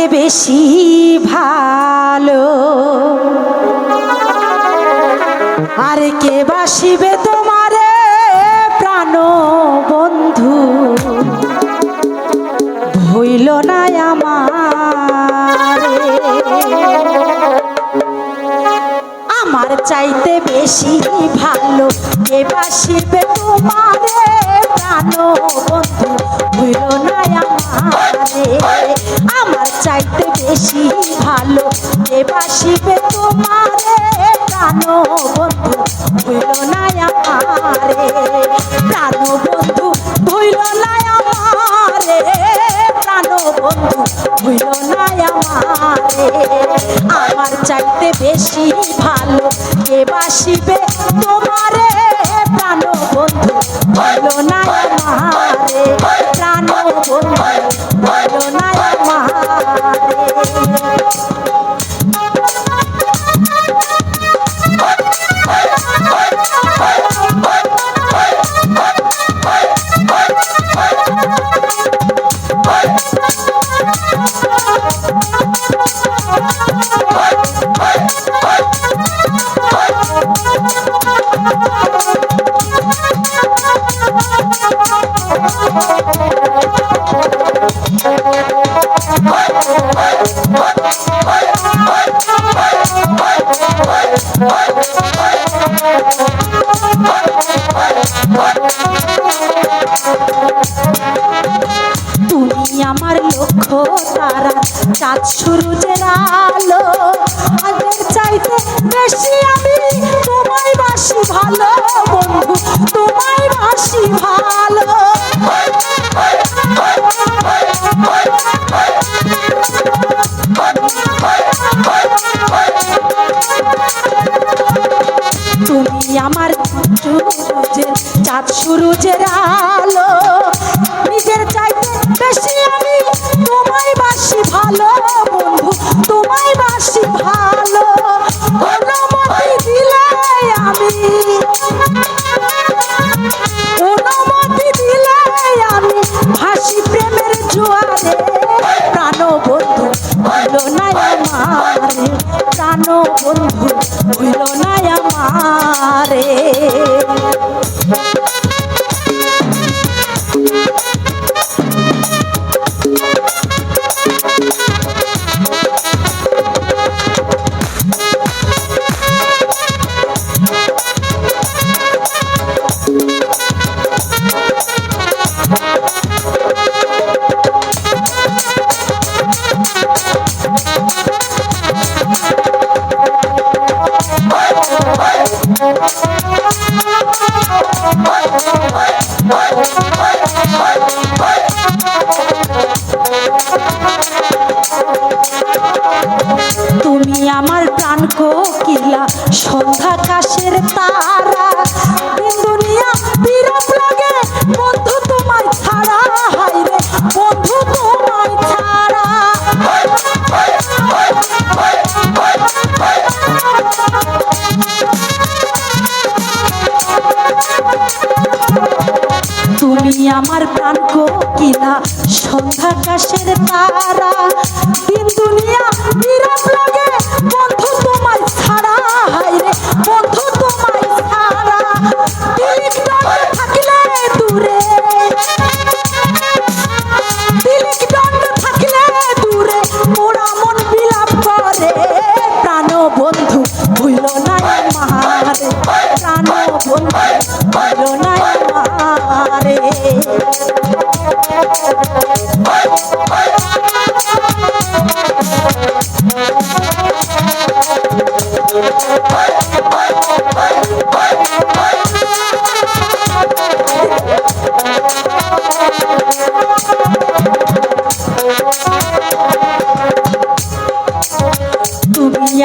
চাইতে বেশি ভালো। আরে কে বাসিবে তোমারে প্রাণ বন্ধু? ভইল না আমার। আমার চাইতে বেশি ভালো কে বাসিবে তোমারে প্রাণ কে বাসিবে তোমারে প্রাণ বন্ধু ভইল না আমারে। বন্ধু ভইল না আমারে। প্রাণ বন্ধু ভইল না আমারে। আমার চাইতে বেশি ভালো কে বাসিবে তোমারে? প্রাণ বন্ধু ভইল না আমারে। প্রাণ বন্ধু ভইল না আমারে। Oh, চাঁদ সূর্যের আলো। আগের চাইতে বেশি আমি তোমায় বাসি ভালো, বন্ধু, তোমায় বাসি ভালো। তুমি আমার চাঁদ সূর্যের আলো। প্রাণ বন্ধু হইল না আমারে। তুমি আমার প্রাণ কোকিলা সন্ধ্যা কাশের তারা। তুমি আমার প্রাণ কোকিলা সন্ধ্যা কাশের তারা দিন দুনিয়া বিরাট লাগে।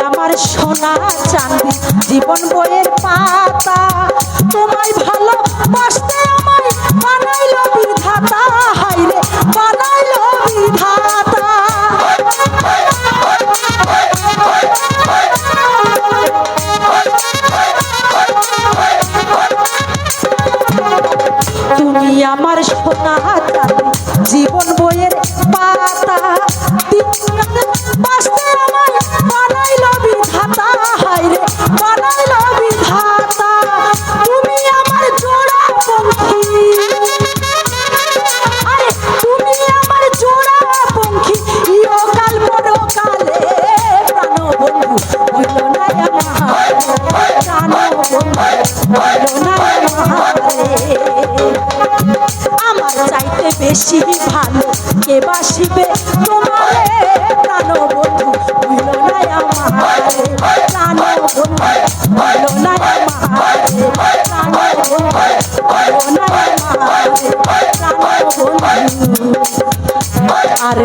আমার সোনা চাঁদি জীবন বইয়ের পাতা বইয়ের পাতা। পাশে আমার বানাইল বিধাতা। হায় রে, বানাইল বিধাতা। তুমি আমার জোড়া পঙ্খী। আরে, তুমি আমার জোড়া পঙ্খী। ইয় কাল বড় কালে প্রাণ বন্ধু হইল না আমার। প্রাণ বন্ধু বেশি ভালো, কে বাসিবে? তোমারে প্রাণ বন্ধু হইল না আমারে। প্রাণ বন্ধু হইল না আমারে। প্রাণ বন্ধু হইল না আমারে। প্রাণ বন্ধু, আর